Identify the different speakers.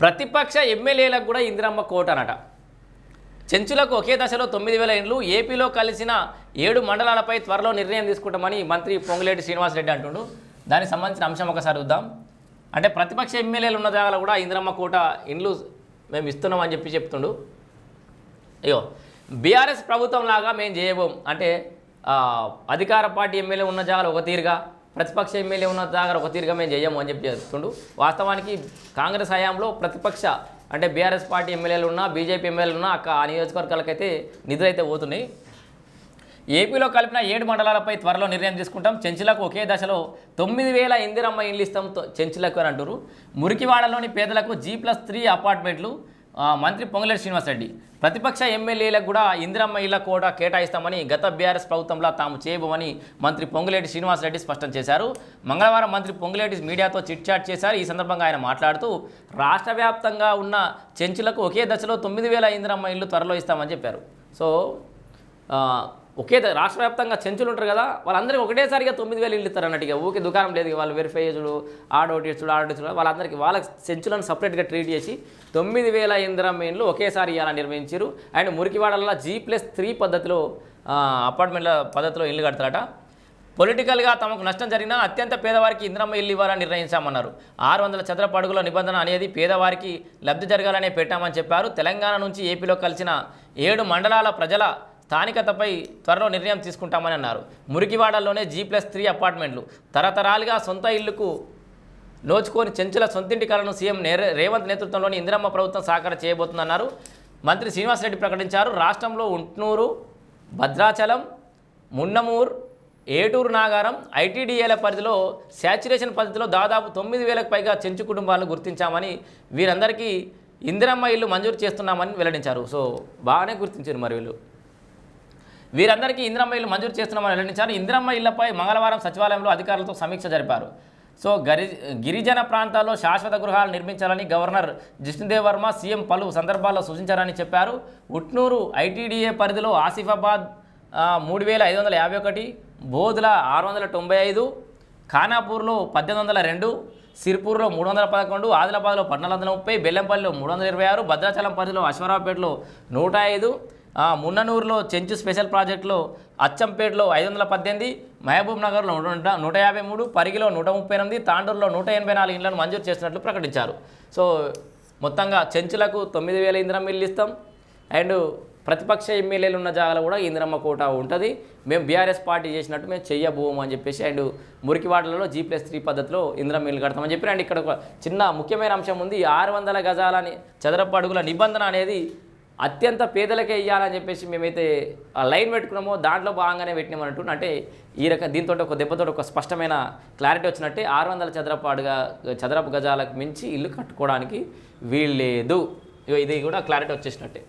Speaker 1: ప్రతిపక్ష ఎమ్మెల్యేలకు కూడా ఇందిరమ్మ కోట అనట. చెంచులకు ఒకే దశలో తొమ్మిది వేల ఇండ్లు ఏపీలో కలిసిన ఏడు మండలాలపై త్వరలో నిర్ణయం తీసుకుంటామని మంత్రి పొంగులేటి శ్రీనివాసరెడ్డి అంటుండు. దానికి సంబంధించిన అంశం ఒకసారి చూద్దాం. అంటే ప్రతిపక్ష ఎమ్మెల్యేలు ఉన్న జాగాలో కూడా ఇందిరమ్మ కోట ఇండ్లు మేము ఇస్తున్నామని చెప్పి చెప్తుండు. అయ్యో బీఆర్ఎస్ ప్రభుత్వం లాగా మేము చేయబోం. అంటే అధికార పార్టీ ఎమ్మెల్యే ఉన్న జాగాలో ఒక తీరుగా ప్రతిపక్ష ఎమ్మెల్యే ఉన్న దాకా ఒక తీరుగా మేము చేయము అని చెప్పి చెప్తుండు. వాస్తవానికి కాంగ్రెస్ హయాంలో ప్రతిపక్ష అంటే బీఆర్ఎస్ పార్టీ ఎమ్మెల్యేలు ఉన్నా బీజేపీ ఎమ్మెల్యేలు ఉన్నా అక్క ఆ నియోజకవర్గాలకైతే నిధులు అయితే పోతున్నాయి. ఏపీలో కలిపిన ఏడు మండలాలపై త్వరలో నిర్ణయం తీసుకుంటాం. చెంచులకు ఒకే దశలో తొమ్మిది వేల ఇందిరమ్మ ఇల్లు ఇస్తాం చెంచులకు అని అంటారు మురికివాడలోని పేదలకు జీ ప్లస్ త్రీ అపార్ట్మెంట్లు మంత్రి పొంగులేటి శ్రీనివాసరెడ్డి ప్రతిపక్ష ఎమ్మెల్యేలకు కూడా ఇందిరమ్మ ఇళ్ళ కూడా కేటాయిస్తామని గత బీఆర్ఎస్ ప్రభుత్వంలో తాము చేయబోమని మంత్రి పొంగులేటి శ్రీనివాసరెడ్డి స్పష్టం చేశారు. మంగళవారం మంత్రి పొంగులేటి మీడియాతో చిట్ చాట్ చేశారు. ఈ సందర్భంగా ఆయన మాట్లాడుతూ రాష్ట్ర వ్యాప్తంగా ఉన్న చెంచులకు ఒకే దశలో తొమ్మిది వేల ఇందిరమ్మ ఇల్లు త్వరలో ఇస్తామని చెప్పారు. సో ఒకే రాష్ట్ర వ్యాప్తంగా చెంచులు ఉంటారు కదా వాళ్ళందరికీ ఒకటేసారిగా తొమ్మిది వేలు ఇల్లు ఇస్తారు అన్నట్టుగా. ఊకే దుకాణం లేదు వాళ్ళు వెరిఫై చేసుడు ఆడోటి ఇచ్చుడు ఆడోటి వాళ్ళందరికీ వాళ్ళ చెంచులను సపరేట్గా ట్రీట్ చేసి తొమ్మిది వేల ఇంద్రం మెయిన్లు ఒకేసారి ఇవ్వాలని నిర్వహించారు అండ్ మురికివాడల్లో జీ ప్లస్ త్రీ పద్ధతిలో అపార్ట్మెంట్ల పద్ధతిలో ఇల్లు కడతారట. పొలిటికల్గా తమకు నష్టం జరిగినా అత్యంత పేదవారికి ఇంద్రమ్మ ఇల్లు ఇవ్వాలని నిర్ణయించామన్నారు. ఆరు వందల చదరపు అడుగుల నిబంధన అనేది పేదవారికి లబ్ధి జరగాలనే పెట్టామని చెప్పారు. తెలంగాణ నుంచి ఏపీలో కలిసిన ఏడు మండలాల ప్రజల స్థానికతపై త్వరలో నిర్ణయం తీసుకుంటామని అన్నారు. మురికివాడలోనే జీ ప్లస్ త్రీ అపార్ట్మెంట్లు. తరతరాలుగా సొంత ఇల్లుకు నోచుకొని చెంచుల సొంతింటి కలను సీఎం నేరే రేవంత్ నేతృత్వంలోని ఇందిరమ్మ ప్రభుత్వం సాకారం చేయబోతుందన్నారు. మంత్రి శ్రీనివాసరెడ్డి ప్రకటించారు. రాష్ట్రంలో ఉంట్నూరు భద్రాచలం మున్నమూర్ ఏటూరు నాగారం ఐటీడీఏల పరిధిలో శాచురేషన్ పద్ధతిలో దాదాపు తొమ్మిది వేలకు పైగా చెంచు కుటుంబాలను గుర్తించామని వీరందరికీ ఇందిరమ్మ ఇల్లు మంజూరు చేస్తున్నామని వెల్లడించారు. సో బాగానే గుర్తించారు మరి వీళ్ళు. వీరందరికీ ఇందిరమ్మ ఇల్లు మంజూరు చేస్తున్నామని వెల్లడించారు. ఇందిరమ్మ ఇళ్ళపై మంగళవారం సచివాలయంలో అధికారులతో సమీక్ష జరిపారు. సో గరి గిరిజన ప్రాంతాల్లో శాశ్వత గృహాలు నిర్మించాలని గవర్నర్ జిష్ణుదేవ్ వర్మ సీఎం పలు సందర్భాల్లో సూచించారని చెప్పారు. ఉట్నూరు ఐటీడీఏ పరిధిలో ఆసిఫాబాద్ మూడు వేల ఐదు వందల యాభై ఒకటి బోధుల ఆరు వందల తొంభై ఐదు ఖానాపూర్లో పద్దెనిమిది వందల రెండు సిర్పూర్లో మూడు వందల పదకొండు ఆదిలాబాద్లో పద్నాలుగు వందల ముప్పై బెల్లంపల్లిలో మూడు వందల ఇరవై ఆరు భద్రాచలం పరిధిలో అశ్వరావుపేటలో నూట ఐదు మున్ననూరులో చెంచు స్పెషల్ ప్రాజెక్టులో అచ్చంపేటలో ఐదు వందల పద్దెనిమిది మహబూబ్ నగర్లో నూట నూట యాభై మూడు పరిగిలో నూట ముప్పై ఎనిమిది తాండూరులో నూట ఎనభై నాలుగు ఇండ్లను మంజూరు చేసినట్లు ప్రకటించారు. సో మొత్తంగా చెంచులకు తొమ్మిది వేల ఇంద్రం ఇల్లు ఇస్తాం. అండ్ ప్రతిపక్ష ఎమ్మెల్యేలు ఉన్న జాగాలో కూడా ఇంద్రమ్మ కోట ఉంటుంది. మేము బీఆర్ఎస్ పార్టీ చేసినట్టు మేము చెయ్యబోము అని చెప్పేసి అండ్ మురికివాడలలో జీ ప్లస్ త్రీ పద్ధతిలో ఇంద్రమ్మ ఇల్లు కడతామని చెప్పి అండ్ ఇక్కడ చిన్న ముఖ్యమైన అంశం ఉంది. ఆరు వందల గజాలని చదరపు అడుగుల నిబంధన అనేది అత్యంత పేదలకే ఇవ్వాలని చెప్పేసి మేమైతే లైన్ పెట్టుకున్నామో దాంట్లో భాగంగానే పెట్టినామన్నట్టు అంటే ఈ రకం దీంతో ఒక దెబ్బతో ఒక స్పష్టమైన క్లారిటీ వచ్చినట్టే ఆరు వందల చదరపు అడుగా చదరపు గజాలకు మించి ఇల్లు కట్టుకోవడానికి వీల్లేదు. ఇగో ఇది కూడా క్లారిటీ వచ్చేసినట్టే.